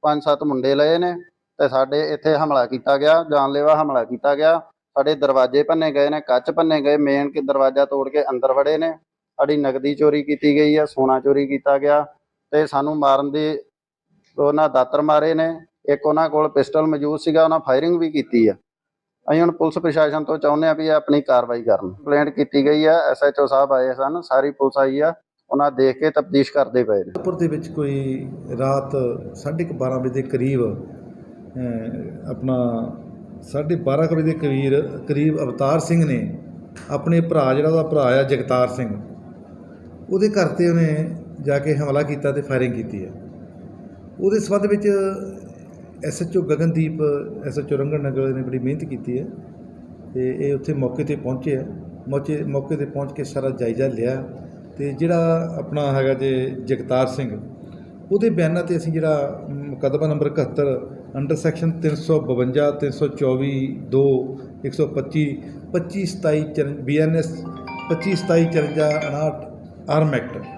ਪੰਜ, ਸੱਤ ਮੁੰਡੇ ਲਏ ਨੇ ਤੇ ਸਾਡੇ ਇੱਥੇ ਹਮਲਾ ਕੀਤਾ ਗਿਆ, ਜਾਨਲੇਵਾ ਹਮਲਾ ਕੀਤਾ ਗਿਆ। ਸਾਡੇ ਦਰਵਾਜ਼ੇ ਭੰਨੇ ਗਏ ਨੇ, ਕੱਚ ਭੰਨੇ ਗਏ ਮੇਨ ਕਿ ਦਰਵਾਜ਼ਾ ਤੋੜ ਕੇ ਅੰਦਰ ਵੜੇ ਨੇ। ਸਾਡੀ ਨਗਦੀ ਚੋਰੀ ਕੀਤੀ ਗਈ ਆ, ਸੋਨਾ ਚੋਰੀ ਕੀਤਾ ਗਿਆ। ਤੇ ਸਾਨੂੰ ਮਾਰਨ ਦੀ ਉਹਨਾਂ ਦਾਤਰ ਮਾਰੇ ਨੇ। ਇੱਕ ਉਹਨਾਂ ਕੋਲ ਪਿਸਟਲ ਮੌਜੂਦ ਸੀਗਾ ਉਹਨਾਂ ਫਾਇਰਿੰਗ ਵੀ ਕੀਤੀ ਆ। ਅਸੀਂ ਹੁਣ ਪੁਲਿਸ ਪ੍ਰਸ਼ਾਸਨ ਤੋਂ ਚਾਹੁੰਦੇ ਆ ਵੀ ਇਹ ਆਪਣੀ ਕਾਰਵਾਈ ਕਰਨ। ਕੰਪਲੇਂਟ ਕੀਤੀ ਗਈ ਆ ਐਸਐਚਓ ਸਾਹਿਬ ਆਏ ਸਨ ਸਾਰੀ ਪੁਲਿਸ ਆਈ ਆ ਉਹਨਾਂ ਦੇਖ ਕੇ ਤਫਤੀਸ਼ ਕਰਦੇ ਪਏ ਨੇ। ਪੁਰ ਦੇ ਵਿੱਚ ਕੋਈ ਰਾਤ 12:30 ਵਜੇ ਦੇ ਕਰੀਬ ਅਹ, ਆਪਣਾ 12:30 ਵਜੇ ਦੇ ਕਰੀਬ ਕਰੀਬ ਅਵਤਾਰ ਸਿੰਘ ਨੇ ਆਪਣੇ ਭਰਾ ਜਿਹੜਾ ਉਹਦਾ ਭਰਾ ਆ ਜਗਤਾਰ ਸਿੰਘ ਉਹਦੇ ਘਰ ਤੇ ਉਹਨੇ ਜਾ ਕੇ ਹਮਲਾ ਕੀਤਾ ਤੇ ਫਾਇਰਿੰਗ ਕੀਤੀ ਹੈ। ਉਹਦੇ ਸੰਬੰਧ ਵਿੱਚ ਐਸਐਚਓ ਗਗਨਦੀਪ ਐਸਐਚਓ ਰੰਗਨ ਨਗਰ ਨੇ ਬੜੀ ਮਿਹਨਤ ਕੀਤੀ ਹੈ ਤੇ ਇਹ ਉੱਥੇ ਮੌਕੇ ਤੇ ਪਹੁੰਚੇ ਆ ਮੌਕੇ ਮੌਕੇ ਤੇ ਪਹੁੰਚ ਕੇ ਸਾਰਾ ਜਾਇਜ਼ਾ ਲਿਆ ਤੇ ਜਿਹੜਾ ਆਪਣਾ ਹੈਗਾ ਜੇ ਜਗਤਾਰ ਸਿੰਘ, ਉਹਦੇ ਬਿਆਨਾਂ ਤੇ ਅਸੀਂ ਜਿਹੜਾ ਮੁਕੱਦਮਾ number 71 under section 352 324 2 125 25 27 BNS 25 27 54 59 arm act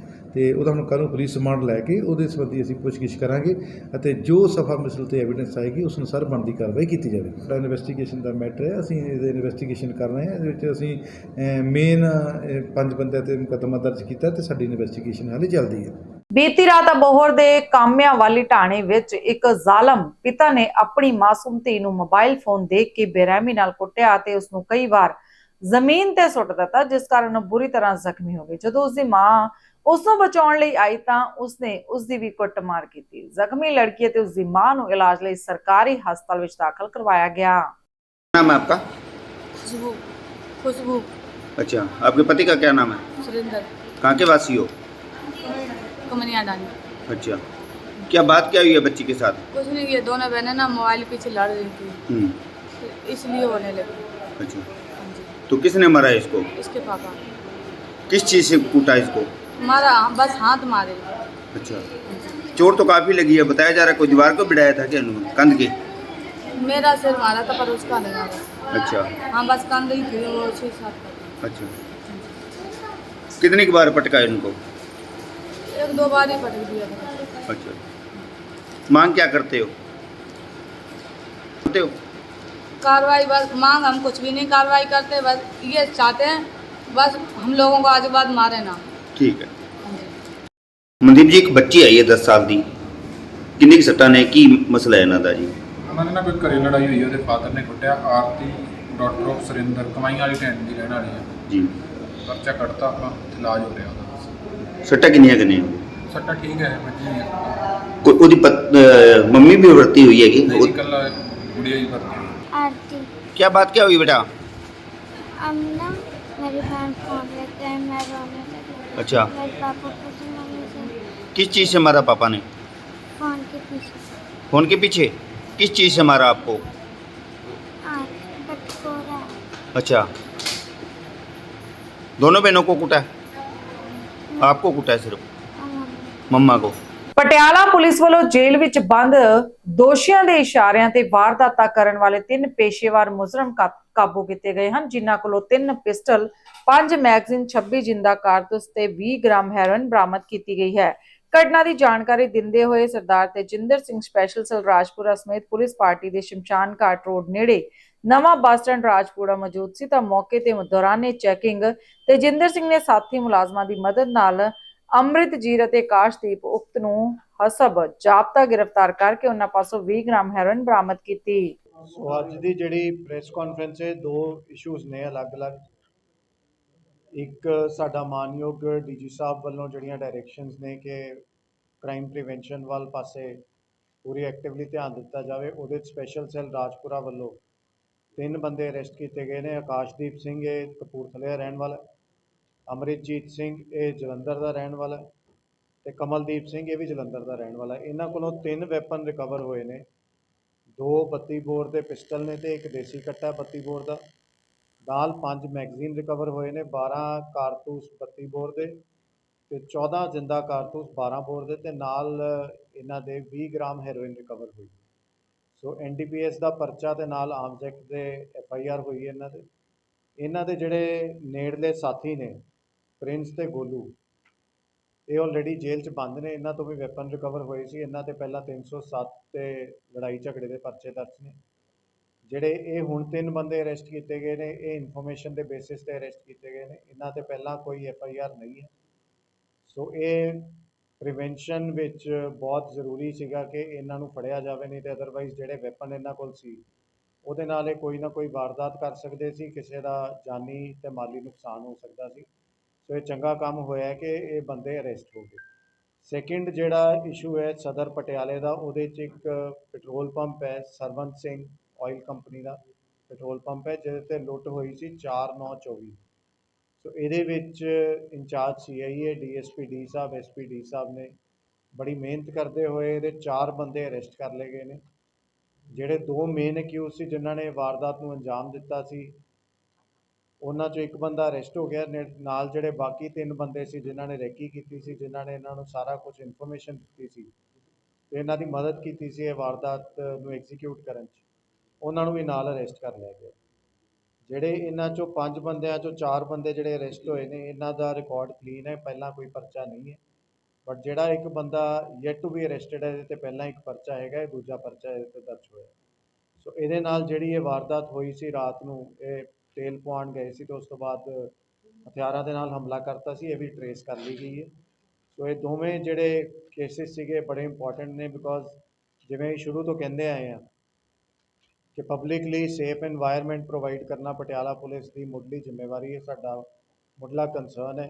ਤੇ ਉਹਦਾ ਹੁਣ ਕੱਲ੍ਹ ਨੂੰ ਪੁਲਿਸ ਰਿਮਾਂਡ ਲੈ ਕੇ ਉਹਦੇ ਸੰਬੰਧੀ ਅਸੀਂ ਪੁੱਛਗਿੱਛ ਕਰਾਂਗੇ ਅਤੇ ਜੋ ਸਫਾ ਮਿਸਲ ਤੇ ਐਵੀਡੈਂਸ ਆਏਗੀ, ਉਸ ਅਨੁਸਾਰ ਬਣਦੀ ਕਾਰਵਾਈ ਕੀਤੀ ਜਾਵੇਗੀ ਸਾਡਾ ਇਨਵੈਸਟੀਗੇਸ਼ਨ ਦਾ ਮੈਟਰ ਹੈ, ਅਸੀਂ ਇਹਦੇ ਇਨਵੈਸਟੀਗੇਸ਼ਨ ਕਰ ਰਹੇ ਹਾਂ, ਇਹਦੇ ਵਿੱਚ ਅਸੀਂ ਮੇਨ ਪੰਜ ਬੰਦਿਆਂ ਤੇ ਮੁਕੱਦਮਾ ਦਰਜ ਕੀਤਾ ਤੇ ਸਾਡੀ ਇਨਵੈਸਟੀਗੇਸ਼ਨ ਹਾਲੇ ਚੱਲਦੀ ਹੈ। ਬੀਤੀ ਰਾਤ ਅਬੋਹਰ ਦੇ ਕਾਮਿਆਂ ਵਾਲੀ ਢਾਣੇ ਵਿੱਚ ਇੱਕ ਜ਼ਾਲਮ ਪਿਤਾ ਨੇ ਆਪਣੀ ਮਾਸੂਮ ਧੀ ਨੂੰ ਮੋਬਾਈਲ ਫੋਨ ਦੇ ਕੇ ਬੇਰਹਿਮੀ ਨਾਲ ਕੁੱਟਿਆ ਤੇ ਉਸ ਨੂੰ ਕਈ ਵਾਰ ਜ਼ਮੀਨ ਤੇ ਸੁੱਟ ਦਿੱਤਾ, ਜਿਸ ਕਾਰਨ ਉਹ ਬੁਰੀ ਤਰ੍ਹਾਂ ਜ਼ਖਮੀ ਹੋ ਗਈ। ਜਦੋਂ ਉਸ ਦੀ ਮਾਂ ਉਸ ਨੂੰ ਬਚਾਉਣ ਲਈ ਆਈ ਤਾਂ ਉਸਨੇ ਉਸ ਦੀ ਵੀ ਕੁੱਟਮਾਰ ਕੀਤੀ ਜ਼ਖਮੀ ਲੜਕੀ ਅਤੇ ਉਸ ਦੀ ਮਾਂ ਨੂੰ ਇਲਾਜ ਲਈ ਸਰਕਾਰੀ ਹਸਪਤਾਲ ਵਿੱਚ ਦਾਖਲ ਕਰਵਾਇਆ ਗਿਆ नाम है आपका खुशबू खुशबू अच्छा आपके पति का क्या नाम है सुरेंद्र कहाँ के वासी हो कमनिया डानी अच्छा क्या बात क्या हुई है बच्ची के साथ कुछ नहीं ये दोनों बहनें ना मोबाइल पीछे लड़ रही थी हम्म, तो इसलिए होने लगी अच्छा हाँ जी तो किसने मारा इसको इसके पापा किस चीज़ से कूटा इसको मारा बस हाथ मारे। अच्छा। चोट तो काफ़ी लगी है बताया जा रहा है कोई दीवार को बिड़ाया था क्या? कंध के? मेरा सिर मारा था पर उसका नहीं मारा अच्छा। हाँ बस कंध ही थी वो छः सात अच्छा। कितनी बार पटका इनको एक दो बार ही पटक दिया था। अच्छा। मांग क्या करते हो? करते हो? कार्रवाई बस मांग हम कुछ भी नहीं कार्रवाई करते बस ये चाहते हैं बस हम लोगों को आज बाद मारे ना। ਠੀਕ ਹੈ ਮਨਦੀਪ ਜੀ ਇੱਕ ਬੱਚੀ ਆਈ ਹੈ 10 ਸਾਲ ਦੀ ਕਿੰਨੀ ਕੁ ਸੱਟਾਂ ਨੇ ਕੀ ਮਸਲਾ ਹੈ ਇਹਨਾਂ ਦਾ ਜੀ ਉਹਨਾਂ ਨੇ ਨਾ ਕੋਈ ਘਰੇ ਲੜਾਈ ਹੋਈ ਉਹਦੇ ਫਾਦਰ ਨੇ ਕੁੱਟਿਆ ਆਰਤੀ ਡਾਕਟਰ ਆਫ ਸੁਰਿੰਦਰ ਕਮਾਈਆਂ ਵਾਲੀ ਟੈਂਟ ਦੀ ਰਹਿਣ ਵਾਲੀ ਹੈ ਜੀ ਪਰਚਾ ਕੱਢਤਾ ਆਪਾਂ ਇੱਥੇ ਇਲਾਜ ਹੋ ਰਿਹਾ ਉਹਦਾ ਸੱਟਾਂ ਕਿੰਨੀਆਂ ਕਿੰਨੀਆਂ ਸੱਟਾ ਠੀਕ ਹੈ ਬੱਜੀ ਹੈ ਕੋਈ ਉਹਦੀ ਪਤ- ਅਹ ਮੰਮੀ ਵੀ ਵਰਤੀ ਹੋਈ ਹੈਗੀ ਨਹੀਂ ਜੀ ਕੱਲਾ ਗੁੜੀਆ ਹੀ ਭਰਤੀ ਹੋਈ आरती ਕੀ ਬਾਤ ਕੀ ਹੋਈ ਬੇਟਾ अब ना मेरी बहन फोन लेते हैं मैं रोने लगी अच्छा मेरे पापा पूछे मम्मी से किस चीज़ से मारा पापा ने फोन के पीछे फोन के पीछे किस चीज़ से मारा आपको आँख बटकोरा अच्छा दोनों बहनों को कूटा है आपको कूटा है सिर्फ मम्मा को ਪਟਿਆਲਾ ਪੁਲਿਸ ਵੱਲੋਂ ਜੇਲ੍ਹ ਵਿੱਚ ਬੰਦ ਦੋਸ਼ੀਆਂ ਦੇ ਇਸ਼ਾਰਿਆਂ ਤੇ ਵਾਰਦਾਤਾਂ ਕਰਨ ਵਾਲੇ ਤਿੰਨ ਪੇਸ਼ੇਵਾਰ ਮੁਜਰਮ ਕਾ- ਕਾਬੂ ਕੀਤੇ ਗਏ ਹਨ ਜਿਨ੍ਹਾਂ ਕੋਲੋਂ ਤਿੰਨ ਪਿਸਟਲ, ਪੰਜ ਮੈਗਜ਼ੀਨ, 26 ਜਿੰਦਾ ਕਾਰਤੂਸ ਤੇ 20 ਗ੍ਰਾਮ ਹੈਰੋਇਨ ਬਰਾਮਦ ਕੀਤੀ ਗਈ ਹੈ। ਘਟਨਾ ਦੀ ਜਾਣਕਾਰੀ ਦਿੰਦੇ ਹੋਏ ਸਰਦਾਰ ਤੇਜਿੰਦਰ ਸਿੰਘ ਸਪੈਸ਼ਲ ਸੈੱਲ ਰਾਜਪੁਰਾ ਸਮੇਤ ਪੁਲਿਸ ਪਾਰਟੀ ਦੇ ਸ਼ਮਸ਼ਾਨ ਘਾਟ ਰੋਡ ਨੇੜੇ ਨਵਾਂ ਬੱਸ ਸਟੈਂਡ ਰਾਜਪੁਰਾ ਮੌਜੂਦ ਸੀ ਤਾਂ ਮੌਕੇ ਤੇ ਦੌਰਾਨੇ ਚੈਕਿੰਗ ਤੇਜਿੰਦਰ ਸਿੰਘ ਨੇ ਸਾਥੀ ਮੁਲਾਜ਼ਮਾਂ ਦੀ ਮਦਦ ਨਾਲ ਅੰਮ੍ਰਿਤ ਜੀਰ ਅਤੇ ਆਕਾਸ਼ਦੀਪ ਉਕਤ ਨੂੰ ਹਸਬ ਜਾਬਤਾ ਗ੍ਰਿਫਤਾਰ ਕਰਕੇ ਉਹਨਾਂ ਪਾਸੋਂ 20 ਗ੍ਰਾਮ ਹੈਰੋਇਨ ਬਰਾਮਦ ਕੀਤੀ ਸੋ ਅੱਜ ਦੀ ਜਿਹੜੀ ਪ੍ਰੈਸ ਕਾਨਫਰੰਸ ਹੈ, ਦੋ ਇਸ਼ੂਜ਼ ਨੇ ਅਲੱਗ-ਅਲੱਗ ਇੱਕ ਸਾਡਾ ਮਾਨਯੋਗ ਡੀਜੀ ਸਾਹਿਬ ਵੱਲੋਂ ਜਿਹੜੀਆਂ ਡਾਇਰੈਕਸ਼ਨਸ ਨੇ ਕਿ ਕ੍ਰਾਈਮ ਪ੍ਰੀਵੈਂਸ਼ਨ ਵੱਲ ਪਾਸੇ ਪੂਰੀ ਐਕਟਿਵਲੀ ਧਿਆਨ ਦਿੱਤਾ ਜਾਵੇ, ਉਹਦੇ 'ਚ ਸਪੈਸ਼ਲ ਸੈੱਲ ਰਾਜਪੁਰਾ ਵੱਲੋਂ ਤਿੰਨ ਬੰਦੇ ਅਰੈਸਟ ਕੀਤੇ ਗਏ ਨੇ, ਆਕਾਸ਼ਦੀਪ ਸਿੰਘ ਇਹ ਕਪੂਰਥਲੇ ਦਾ ਰਹਿਣ ਵਾਲਾ ਹੈ। ਅਮਰਿਤਜੀਤ ਸਿੰਘ ਇਹ ਜਲੰਧਰ ਦਾ ਰਹਿਣ ਵਾਲਾ ਹੈ ਤੇ ਕਮਲਦੀਪ ਸਿੰਘ ਇਹ ਵੀ ਜਲੰਧਰ ਦਾ ਰਹਿਣ ਵਾਲਾ ਇਹਨਾਂ ਕੋਲੋਂ ਤਿੰਨ ਵੈਪਨ ਰਿਕਵਰ ਹੋਏ ਨੇ ਦੋ 32 ਬੋਰ ਦੇ ਪਿਸਟਲ ਨੇ ਤੇ ਇੱਕ ਦੇਸੀ ਕੱਟਾ 32 ਬੋਰ ਦਾ। ਨਾਲ ਪੰਜ ਮੈਗਜ਼ੀਨ ਰਿਕਵਰ ਹੋਏ ਨੇ 12 ਕਾਰਤੂਸ 32 ਬੋਰ ਦੇ ਤੇ 14 ਜਿੰਦਾ ਕਾਰਤੂਸ 12 ਬੋਰ ਦੇ ਤੇ ਨਾਲ ਇਹਨਾਂ ਦੇ 20 ਗ੍ਰਾਮ ਹੈਰੋਇਨ ਰਿਕਵਰ ਹੋਈ ਸੋ ਐਨਡੀਪੀਐਸ ਦਾ ਪਰਚਾ ਤੇ ਨਾਲ ਆਰਮਸ ਐਕਟ ਦੇ ਐਫਆਈਆਰ ਹੋਈ ਇਹਨਾਂ ਦੇ। ਇਹਨਾਂ ਦੇ ਜਿਹੜੇ ਨੇੜਲੇ ਸਾਥੀ ਨੇ, ਪ੍ਰਿੰਸ ਤੇ ਗੋਲੂ ਇਹ ਆਲਰੇਡੀ ਜੇਲ੍ਹ 'ਚ ਬੰਦ ਨੇ, ਇਹਨਾਂ ਤੋਂ ਵੀ ਵੈਪਨ ਰਿਕਵਰ ਹੋਏ ਸੀ, ਇਹਨਾਂ ਤੇ ਪਹਿਲਾਂ 307 ਤੇ ਲੜਾਈ ਝਗੜੇ ਦੇ ਪਰਚੇ ਦਰਜ ਨੇ। ਜਿਹੜੇ ਇਹ ਹੁਣ ਤਿੰਨ ਬੰਦੇ ਅਰੈਸਟ ਕੀਤੇ ਗਏ ਨੇ, ਇਹ ਇਨਫੋਰਮੇਸ਼ਨ ਦੇ ਬੇਸਿਸ ਤੇ ਅਰੈਸਟ ਕੀਤੇ ਗਏ ਨੇ, ਇਹਨਾਂ ਤੇ ਪਹਿਲਾਂ ਕੋਈ ਐਫ ਆਈ ਆਰ ਨਹੀਂ ਹੈ। ਸੋ ਇਹ ਪ੍ਰੀਵੈਂਸ਼ਨ ਵਿੱਚ ਬਹੁਤ ਜ਼ਰੂਰੀ ਸੀਗਾ ਕਿ ਇਹਨਾਂ ਨੂੰ ਫੜਿਆ ਜਾਵੇ, ਨਹੀਂ ਤੇ ਅਦਰਵਾਈਜ਼ ਜਿਹੜੇ ਵੈਪਨ ਇਹਨਾਂ ਕੋਲ ਸੀ, ਉਹਦੇ ਨਾਲ ਇਹ ਕੋਈ ਨਾ ਕੋਈ ਵਾਰਦਾਤ ਕਰ ਸਕਦੇ ਸੀ, ਕਿਸੇ ਦਾ ਜਾਨੀ ਤੇ ਮਾਲੀ ਨੁਕਸਾਨ ਹੋ ਸਕਦਾ ਸੀ। ਸੋ ਇਹ ਚੰਗਾ ਕੰਮ ਹੋਇਆ ਕਿ ਇਹ ਬੰਦੇ ਅਰੈਸਟ ਹੋ ਗਏ। ਸੈਕਿੰਡ ਜਿਹੜਾ ਇਸ਼ੂ ਹੈ ਸਦਰ ਪਟਿਆਲੇ ਦਾ, ਉਹਦੇ 'ਚ ਇੱਕ ਪੈਟਰੋਲ ਪੰਪ ਹੈ, ਸਰਵੰਤ ਸਿੰਘ ਆਇਲ ਕੰਪਨੀ ਦਾ ਪੈਟਰੋਲ ਪੰਪ ਹੈ, ਜਿਹਦੇ ਤੇ ਲੁੱਟ ਹੋਈ ਸੀ 4924 ਸੋ ਇਹਦੇ ਵਿੱਚ in charge CIA DSP D Sahib SP D Sahib ਨੇ ਬੜੀ ਮਿਹਨਤ ਕਰਦੇ ਹੋਏ ਇਹਦੇ ਚਾਰ ਬੰਦੇ ਅਰੈਸਟ ਕਰ ਲਏ ਗਏ ਨੇ। ਜਿਹੜੇ ਦੋ ਮੇਨ ਅਕਿਊਜ਼ ਸੀ, ਜਿਨ੍ਹਾਂ ਨੇ ਵਾਰਦਾਤ ਨੂੰ ਅੰਜਾਮ ਦਿੱਤਾ ਸੀ ਉਹਨਾਂ 'ਚੋਂ ਇੱਕ ਬੰਦਾ ਅਰੈਸਟ ਹੋ ਗਿਆ, ਨੇ- ਨਾਲ ਜਿਹੜੇ ਬਾਕੀ ਤਿੰਨ ਬੰਦੇ ਸੀ, ਜਿਨ੍ਹਾਂ ਨੇ ਰੈਕੀ ਕੀਤੀ ਸੀ, ਜਿਨ੍ਹਾਂ ਨੇ ਇਹਨਾਂ ਨੂੰ ਸਾਰਾ ਕੁਝ ਇਨਫੋਰਮੇਸ਼ਨ ਦਿੱਤੀ ਸੀ, ਤੇ ਇਹਨਾਂ ਦੀ ਮਦਦ ਕੀਤੀ ਸੀ ਇਹ ਵਾਰਦਾਤ ਨੂੰ ਐਗਜ਼ੀਕਿਊਟ ਕਰਨ 'ਚ। ਉਹਨਾਂ ਨੂੰ ਵੀ ਨਾਲ ਅਰੈਸਟ ਕਰ ਲਿਆ ਗਿਆ। ਜਿਹੜੇ ਇਹਨਾਂ 'ਚੋਂ ਪੰਜ ਬੰਦਿਆਂ 'ਚੋਂ ਚਾਰ ਬੰਦੇ ਜਿਹੜੇ ਅਰੈਸਟ ਹੋਏ ਨੇ, ਇਹਨਾਂ ਦਾ ਰਿਕਾਰਡ ਕਲੀਨ ਹੈ, ਪਹਿਲਾਂ ਕੋਈ ਪਰਚਾ ਨਹੀਂ ਹੈ। ਬਟ ਜਿਹੜਾ ਇੱਕ ਬੰਦਾ ਯੈਟ ਟੂ ਬੀ ਅਰੈਸਟਡ ਹੈ, ਇਹਦੇ ਤੇ ਪਹਿਲਾਂ ਇੱਕ ਪਰਚਾ ਹੈਗਾ, ਇਹ ਦੂਜਾ ਪਰਚਾ ਇਹਦੇ ਤੇ ਦਰਜ ਹੋਇਆ। ਸੋ ਇਹਦੇ ਨਾਲ ਜਿਹੜੀ ਇਹ ਵਾਰਦਾਤ ਹੋਈ ਸੀ ਰਾਤ ਨੂੰ, ਇਹ ਪੁਆਣ ਗਏ ਸੀ ਤੇ ਉਸ ਤੋਂ ਬਾਅਦ ਹਥਿਆਰਾਂ ਦੇ ਨਾਲ ਹਮਲਾ ਕਰਤਾ ਸੀ, ਇਹ ਵੀ ਟਰੇਸ ਕਰ ਲਈ ਗਈ ਹੈ। ਸੋ ਇਹ ਦੋਵੇਂ ਜਿਹੜੇ ਕੇਸਿਸ ਸੀਗੇ ਬੜੇ ਇੰਪੋਰਟੈਂਟ ਨੇ ਬਿਕੋਜ਼ ਜਿਵੇਂ ਸ਼ੁਰੂ ਤੋਂ ਕਹਿੰਦੇ ਆਏ ਆ ਕਿ ਪਬਲਿਕਲੀ ਸੇਫ এনवायरमेंट ਪ੍ਰੋਵਾਈਡ ਕਰਨਾ ਪਟਿਆਲਾ ਪੁਲਿਸ ਦੀ ਮੁੱਢਲੀ ਜ਼ਿੰਮੇਵਾਰੀ ਹੈ, ਸਾਡਾ ਮੁੱਢਲਾ ਕੰਸਰਨ ਹੈ।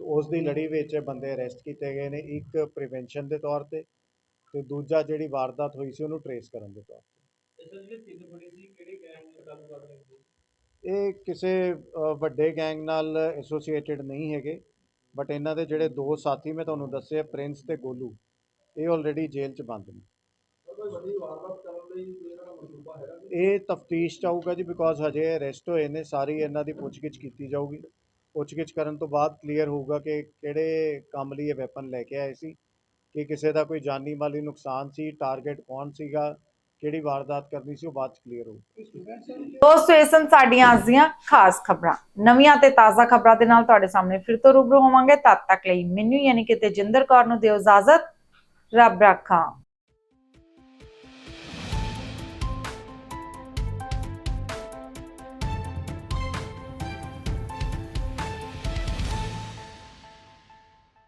ਸੋ ਉਸ ਦੀ ਲੜੀ ਵਿੱਚ ਬੰਦੇ ਅਰੈਸਟ ਕੀਤੇ ਗਏ ਨੇ ਇੱਕ ਪ੍ਰੀਵੈਂਸ਼ਨ ਦੇ ਤੌਰ ਤੇ ਤੇ ਦੂਜਾ ਜਿਹੜੀ ਵਾਰਦਾਤ ਹੋਈ ਸੀ ਉਹਨੂੰ ਟਰੇਸ ਕਰਨ ਦੇ ਤੌਰ ਤੇ। ਸਰ ਜਿਹੜੇ ਤਿੰਨ ਫੜੇ ਸੀ, ਕਿਹੜੇ ਗੈਂਗ ਨਾਲ ਗੱਲ ਕਰਦੇ ਇਹ ਕਿਸੇ ਅ, ਵੱਡੇ ਗੈਂਗ ਨਾਲ ਐਸੋਸੀਏਟਿਡ ਨਹੀਂ ਹੈਗੇ ਬਟ ਇਹਨਾਂ ਦੇ ਜਿਹੜੇ ਦੋ ਸਾਥੀ ਮੈਂ ਤੁਹਾਨੂੰ ਦੱਸੇ ਪ੍ਰਿੰਸ ਤੇ ਗੋਲੂ ਇਹ ਆਲਰੇਡੀ ਜੇਲ੍ਹ 'ਚ ਬੰਦ ਨੇ। ਇਹ ਤਫਤੀਸ਼ ਚਾਹੂਗਾ ਜੀ ਬਿਕੋਜ਼ ਹਜੇ ਅਰੈਸਟ ਹੋਏ ਨੇ ਸਾਰੀ ਇਹਨਾਂ ਦੀ ਪੁੱਛਗਿੱਛ ਕੀਤੀ ਜਾਊਗੀ। ਪੁੱਛਗਿੱਛ ਕਰਨ ਤੋਂ ਬਾਅਦ ਕਲੀਅਰ ਹੋਊਗਾ ਕਿ ਕਿਹੜੇ ਕੰਮ ਲਈ ਇਹ ਵੈਪਨ ਲੈ ਕੇ ਆਏ ਸੀ ਕਿ ਕਿਸੇ ਦਾ ਕੋਈ ਜਾਨੀ ਮਾਲੀ ਨੁਕਸਾਨ ਸੀ ਟਾਰਗੇਟ ਕੌਣ ਸੀਗਾ ਕਿਹੜੀ ਵਾਰਦਾਤ ਕਰਨੀ ਸੀ ਉਹ ਬਾਅਦ ਚ ਕਲੀਅਰ ਹੋਊ। ਦੋਸਤੋ ਇਹ ਸਨ ਸਾਡੀਆਂ ਅੱਜ ਦੀਆਂ ਖਾਸ ਖਬਰਾਂ। ਨਵੀਆਂ ਤੇ ਤਾਜ਼ਾ ਖਬਰਾਂ ਦੇ ਨਾਲ ਤੁਹਾਡੇ ਸਾਹਮਣੇ ਫਿਰ ਤੋਂ ਰੂਬਰੂ ਹੋਵਾਂਗੇ। ਤਦ ਤੱਕ ਲਈ ਮੈਨੂੰ ਯਾਨੀ ਕਿ ਤੇਜਿੰਦਰ ਕੌਰ ਨੂੰ ਦਿਓ ਇਜਾਜ਼ਤ। ਰੱਬ ਰਾਖਾ।